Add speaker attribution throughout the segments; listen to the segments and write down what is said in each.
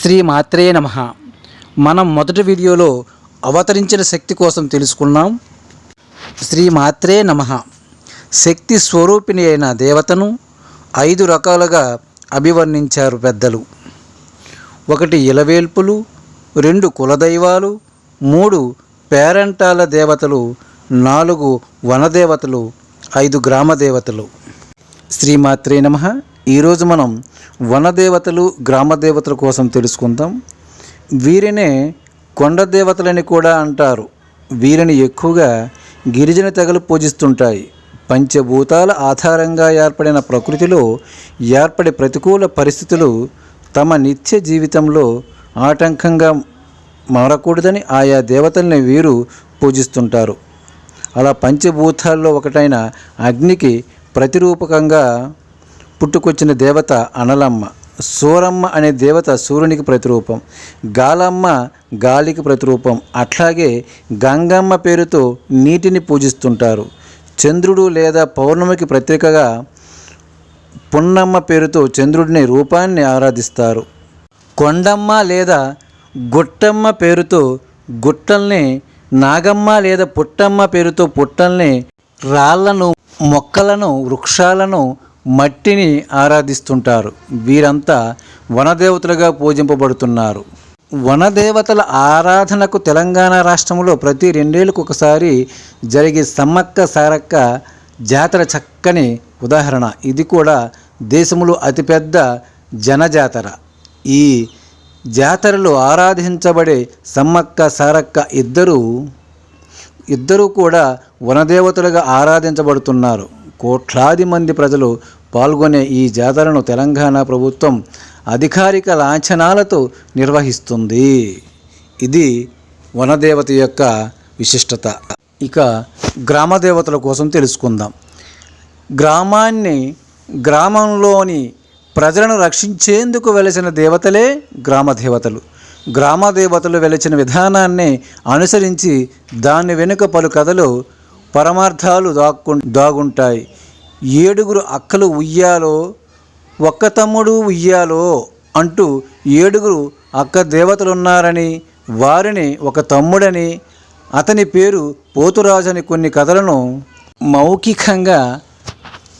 Speaker 1: శ్రీ మాత్రే నమ. మనం మొదటి వీడియోలో అవతరించిన శక్తి కోసం తెలుసుకున్నాం. శ్రీ మాత్రే నమ. శక్తి స్వరూపిణి అయిన దేవతను ఐదు రకాలుగా అభివర్ణించారు పెద్దలు. ఒకటి ఇలవేల్పులు రెండు కులదైవాలు మూడు పేరంటాల దేవతలు నాలుగు వనదేవతలు ఐదు గ్రామ దేవతలు శ్రీమాత్రే నమ. ఈరోజు మనం వనదేవతలు గ్రామ దేవతల కోసం తెలుసుకుందాం. వీరినే కొండ దేవతలని కూడా అంటారు. వీరిని ఎక్కువగా గిరిజన తెగలు పూజిస్తుంటాయి. పంచభూతాల ఆధారంగా ఏర్పడిన ప్రకృతిలో ఏర్పడే ప్రతికూల పరిస్థితులు తమ నిత్య జీవితంలో ఆటంకంగా మారకూడదని ఆయా దేవతల్ని వీరు పూజిస్తుంటారు. అలా పంచభూతాల్లో ఒకటైన అగ్నికి ప్రతిరూపకంగా పుట్టుకొచ్చిన దేవత అనలమ్మ. సూరమ్మ అనే దేవత సూర్యునికి ప్రతిరూపం. గాలమ్మ గాలికి ప్రతిరూపం. అట్లాగే గంగమ్మ పేరుతో నీటిని పూజిస్తుంటారు. చంద్రుడు లేదా పౌర్ణమికి ప్రత్యేకగా పున్నమ్మ పేరుతో చంద్రుడిని రూపాన్ని ఆరాధిస్తారు. కొండమ్మ లేదా గుట్టమ్మ పేరుతో గుట్టల్ని నాగమ్మ లేదా పుట్టమ్మ పేరుతో పుట్టల్ని రాళ్ళను మొక్కలను వృక్షాలను మట్టిని ఆరాధిస్తుంటారు. వీరంతా వనదేవతలుగా పూజింపబడుతున్నారు. వనదేవతల ఆరాధనకు తెలంగాణ రాష్ట్రంలో ప్రతి రెండేళ్ళకు ఒకసారి జరిగే సమ్మక్క సారక్క జాతర చక్కని ఉదాహరణ. ఇది కూడా దేశంలో అతిపెద్ద జనజాతర. ఈ జాతరలో ఆరాధించబడే సమ్మక్క సారక్క ఇద్దరు ఇద్దరూ కూడా వనదేవతలుగా ఆరాధించబడుతున్నారు. కోట్లాది మంది ప్రజలు పాల్గొనే ఈ జాతరను తెలంగాణ ప్రభుత్వం అధికారిక లాంఛనాలతో నిర్వహిస్తుంది. ఇది వనదేవత యొక్క విశిష్టత. ఇక గ్రామ దేవతల కోసం తెలుసుకుందాం. గ్రామాన్ని గ్రామంలోని ప్రజలను రక్షించేందుకు వెలసిన దేవతలే గ్రామ దేవతలు. గ్రామ దేవతలు వెలిచిన విధానాన్ని అనుసరించి దాని వెనుక పలు కథలు పరమార్థాలు దాక్కు దాగుంటాయి. ఏడుగురు అక్కలు ఉయ్యాలో ఒక్క తమ్ముడు ఉయ్యాలో అంటూ ఏడుగురు అక్క దేవతలున్నారని వారిని ఒక తమ్ముడని అతని పేరు పోతురాజని కొన్ని కథలను మౌఖికంగా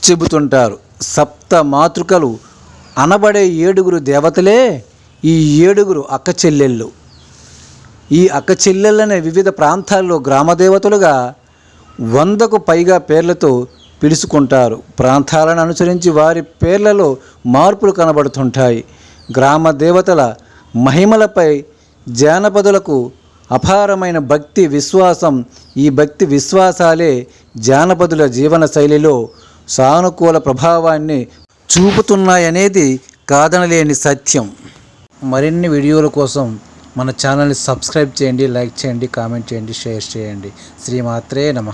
Speaker 1: చెబుతుంటారు. సప్త మాతృకలు అనబడే ఏడుగురు దేవతలే ఈ ఏడుగురు అక్క చెల్లెళ్ళు. ఈ అక్క చెల్లెళ్ళనే వివిధ ప్రాంతాల్లో గ్రామదేవతలుగా వందకు పైగా పేర్లతో పిలుచుకుంటారు. ప్రాంతాలను అనుసరించి వారి పేర్లలో మార్పులు కనబడుతుంటాయి. గ్రామ దేవతల మహిమలపై జానపదులకు అపారమైన భక్తి విశ్వాసం ఈ భక్తి విశ్వాసాలే జానపదుల జీవన శైలిలో సానుకూల ప్రభావాన్ని చూపుతున్నాయనేది కాదనలేని సత్యం. మరిన్ని వీడియోల కోసం మన ఛానల్ని సబ్స్క్రైబ్ చేయండి లైక్ చేయండి కామెంట్ చేయండి షేర్ చేయండి. శ్రీమాత్రే నమ.